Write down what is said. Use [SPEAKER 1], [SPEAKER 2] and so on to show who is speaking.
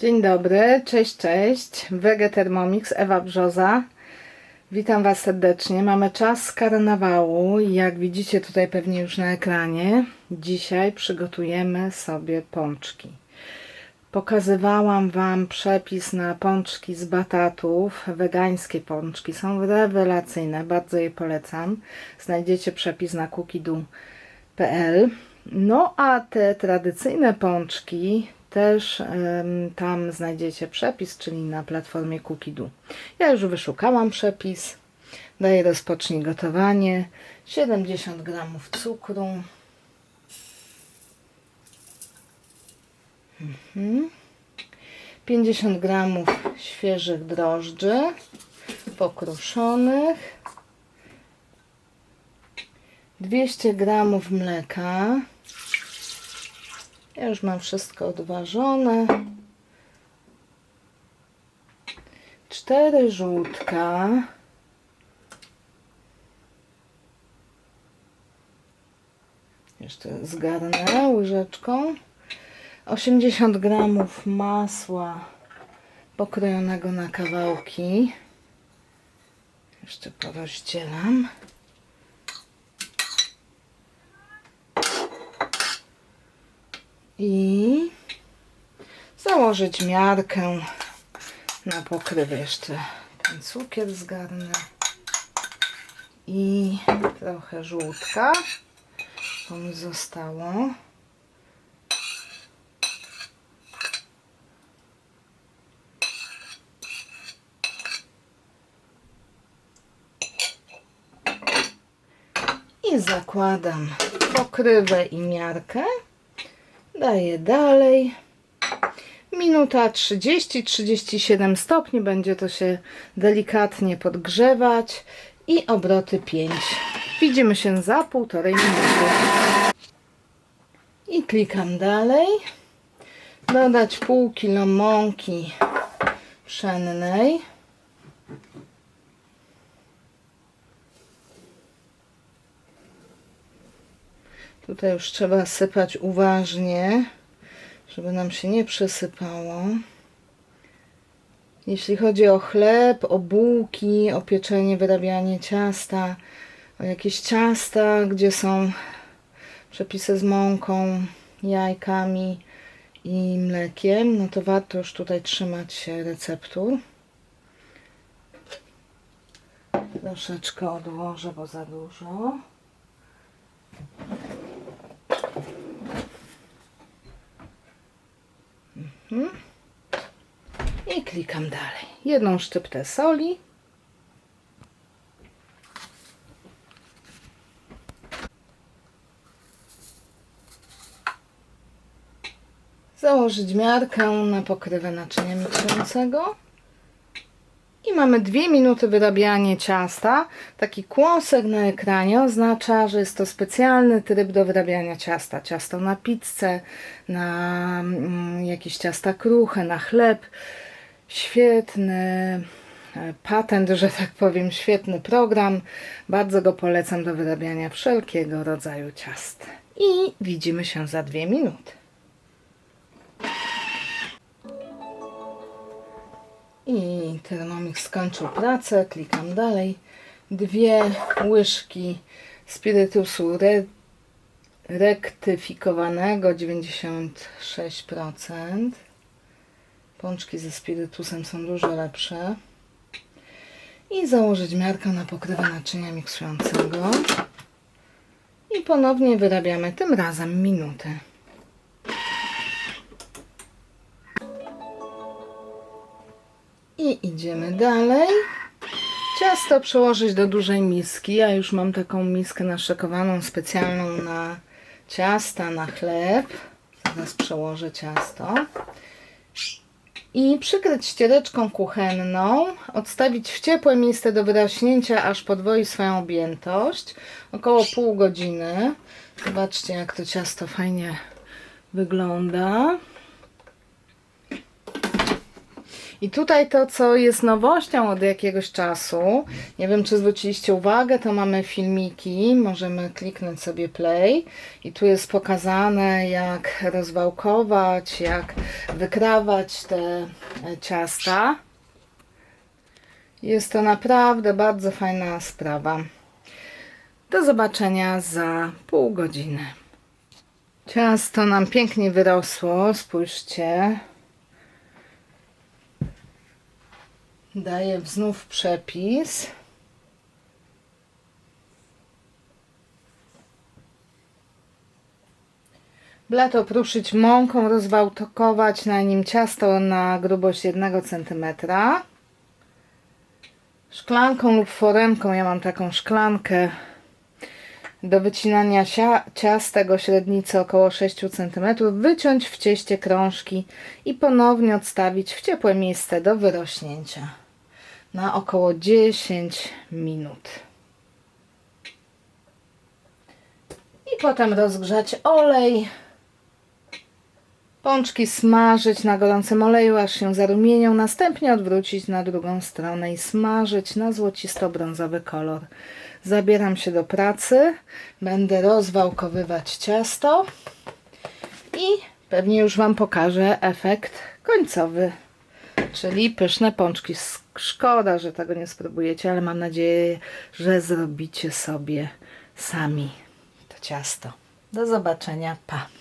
[SPEAKER 1] Dzień dobry, cześć, cześć. Wege Thermomix, Ewa Brzoza. Witam Was serdecznie. Mamy czas karnawału i jak widzicie tutaj pewnie już na ekranie, dzisiaj przygotujemy sobie pączki. Pokazywałam Wam przepis na pączki z batatów. Wegańskie pączki są rewelacyjne, bardzo je polecam. Znajdziecie przepis na cookidu.pl. No a te tradycyjne pączki też tam znajdziecie przepis, czyli na platformie Cookidu. Ja już wyszukałam przepis. Daję rozpocznij gotowanie. 70 gramów cukru. Mhm. 50 gramów świeżych drożdży pokruszonych. 200 gramów mleka. Ja już mam wszystko odważone. Cztery żółtka. Jeszcze zgarnę łyżeczką. 80 gramów masła pokrojonego na kawałki. Jeszcze porozdzielam. I założyć miarkę na pokrywę. Jeszcze ten cukier zgarnę. I trochę żółtka. To mi zostało. I zakładam pokrywę i miarkę. Daję dalej. Minuta 30-37 stopni. Będzie to się delikatnie podgrzewać. I obroty 5. Widzimy się za półtorej minuty. I klikam dalej. Dodać pół kilo mąki pszennej. Tutaj już trzeba sypać uważnie, żeby nam się nie przesypało. Jeśli chodzi o chleb, o bułki, o pieczenie, wyrabianie ciasta, o jakieś ciasta, gdzie są przepisy z mąką, jajkami i mlekiem, no to warto już tutaj trzymać się receptur. Troszeczkę odłożę, bo za dużo. I klikam dalej. Jedną szczyptę soli. Założyć miarkę na pokrywę naczynia miksującego. I mamy dwie minuty wyrabiania ciasta. Taki kłosek na ekranie oznacza, że jest to specjalny tryb do wyrabiania ciasta. Ciasto na pizzę, na mm, jakieś ciasta kruche, na chleb. Świetny e, patent, że tak powiem, świetny program. Bardzo go polecam do wyrabiania wszelkiego rodzaju ciast. I widzimy się za dwie minuty. Thermomix skończył pracę, klikam dalej. Dwie łyżki spirytusu re, rektyfikowanego 96%. Pączki ze spirytusem są dużo lepsze. I założyć miarkę na pokrywę naczynia miksującego. I ponownie wyrabiamy tym razem minutę. I idziemy dalej. Ciasto przełożyć do dużej miski. Ja już mam taką miskę naszykowaną specjalną na ciasta, na chleb. Zaraz przełożę ciasto. I przykryć ściereczką kuchenną. Odstawić w ciepłe miejsce do wyrośnięcia, aż podwoi swoją objętość. Około pół godziny. Zobaczcie, jak to ciasto fajnie wygląda. I tutaj to, co jest nowością od jakiegoś czasu, nie wiem, czy zwróciliście uwagę, to mamy filmiki, możemy kliknąć sobie play i tu jest pokazane, jak rozwałkować, jak wykrawać te e, ciasta. Jest to naprawdę bardzo fajna sprawa. Do zobaczenia za pół godziny. Ciasto nam pięknie wyrosło, spójrzcie. Daję znów przepis. Blat opruszyć mąką, rozwałkować na nim ciasto na grubość 1 cm. Szklanką lub foremką, ja mam taką szklankę do wycinania cia- ciasta średnicy około 6 cm, wyciąć w cieście krążki i ponownie odstawić w ciepłe miejsce do wyrośnięcia na około 10 minut. I potem rozgrzać olej. Pączki smażyć na gorącym oleju, aż się zarumienią. Następnie odwrócić na drugą stronę i smażyć na złocisto-brązowy kolor. Zabieram się do pracy. Będę rozwałkowywać ciasto. I pewnie już Wam pokażę efekt końcowy. Czyli pyszne pączki. Szkoda, że tego nie spróbujecie, ale mam nadzieję, że zrobicie sobie sami to ciasto. Do zobaczenia. Pa!